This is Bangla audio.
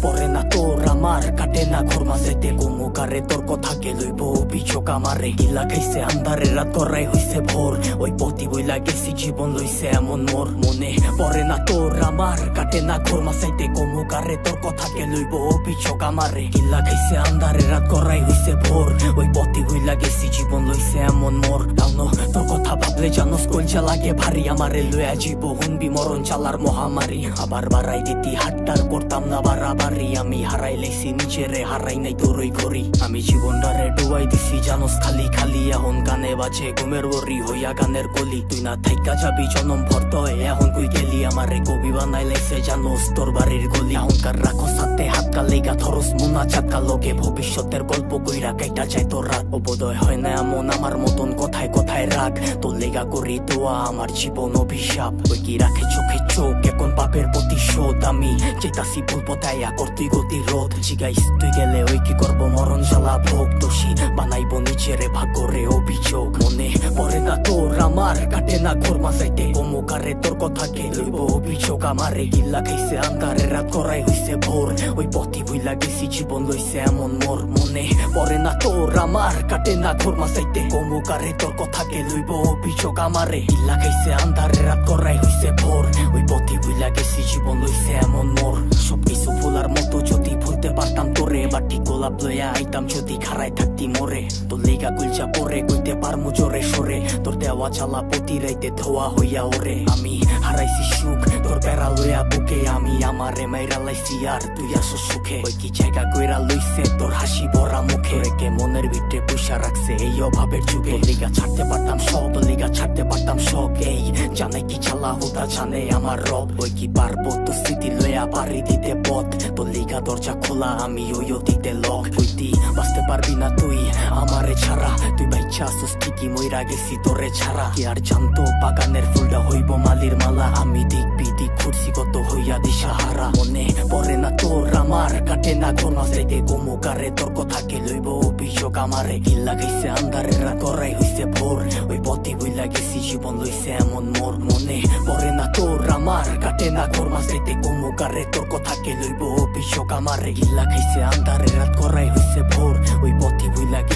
Por en la torre marca de. কারে তোর কথাকে লইব? অভিযোগ আমারে। গিলা খাইছে আন্ধারে, রাত করাই হইছে ভোর। ওই পতি বইলা গেছি, জীবন লইছে এমন মোর মনে। পড়ে না তোর আমার, কাটে না ঘোর মাসাইতে কমু কারে তোর কথাকে লইব? অভিযোগ আমারে। গিলা খাইছে আন্ধারে, রাত করাই হইছে ভোর। ওই পতি বইলা গেছি, জীবন লইছে এমন মোর। তাও তোর কথা ভাবলে জানোস কলজা লাগে ভারী আমারে লইয়া জীব হুনবি মরণ চালার মহামারী। আবার বাড়াই দিতি হাট্টার করতাম না বাড়াবাড়ি। আমি হারাই লেছি, নিজেরে হারাই নাই তোরই করি আমি জীবনটারে ডুবাই দিছি, জানোস খালি খালি এখন কানে বাজে, ঘুমের ওরি হইয়া গানের কলি। তুই না থাইকা যাবি, জনম ভর্ত এখন কই গেলি? আমার কবি বানাই লাইছে জানোস তোর বাড়ির গলি এখনকার রাখো সাথে হাত কালেগা থরস মুনা চাকা লগে ভবিষ্যতের গল্প কইরা কাইটা যায় তোর রাত অবোধয় হয় না এমন আমার মতন কথায় কথায় রাগ তোর লেগা করি দোয়া আমার জীবন অভিশাপ ওই কি রাখে চোখে চোখ এখন পাপের প্রতিশোধ আমি চেতাসি ভুল পতাইয়া করতুই গতি রোধ জিগাইস তুই গেলে ওই কি করব মরণ জ্বালা ভোগ দোষী বানাইব নিজেরে ভাগ্যরে অভিযোগ মনে পড়ে না তোর আমার কাটে না ঘোর মাসাইতে কমুকারে তোর কথাকে লইব অভিযোগ আমারে গিল্লা খাইছে আন্ধারে রাত করাই হইছে ভোর। ওই পথি ভুইলা গেছি, জীবন লইছে এমন মোর মনে। পড়ে না তোর আমার, কাটে না ঘোর মাসাইতে কমুকারে তোর কথাকে লইব অভিযোগ আমারে। গিল্লা খাইছে, আন্ধারে রাত করাই হইছে ভোর। ওই পথি ভুইলা গেছি, জীবন লইছে এমন মোর। সবকিছু ভুলার মতো যদি ভুলতে পারতাম তোরে বাটি গোলাপ লইয়া আইতাম যদি খারাই থাকতি মোরে তোর লেগা গুলচা পরে কইতে পারমু জোরে সরে তোর দেওয়া চালা প্রতি রাইতে ধোয়া হইয়া ওরে আমি হারাইছি সুখ তোর বেড়া লইয়া বুকে আমি আমারে মাইরা লাইছি আর তুই আসো সুখে ওই কি জায়গা কইরা লইছে তোর হাসি ভরা মুখে রেখে মনের ভিতরে পুষা রাখছে এই অভাবের যুগে লিগা ছাড়তে পারতাম সব লিগা ছাড়তে পারতাম শখ এই জানে কি চালা হুদা জানে আমার রব ওই কি পারব তো স্মৃতি লইয়া পারি দিতে পথ তোর লিগা দরজা খোলা আমি ওই অতীতে লক হইতি বাঁচতে পারবি না তুই। আমারে ছাড়া, তুই বাইচ্ছা আসুস ঠিকই, মইরা গেছি তোরে ছাড়া। কি আর জানতো বাগানের ফুলটা হইব মালির মালা? আমি দিক বিদিক ঘুরছি কত হইয়া দিশাহারা। মনে পড়ে না তোর আমার, কাটে না কোন মাসেতে গোমকারে তোর কথাকে লইব, অভিযোগ আমারে। গিল্লা গেছে আন্ধারে রাত করাই হইছে আমার কাটে না কোন কোনো কারে তর্ক থাকে লইব? অভিযোগ আমার গিল্লা খাইছে, আন্ধারে রাত করাই হইছে ভোর। ওই পথে বইলা গেছি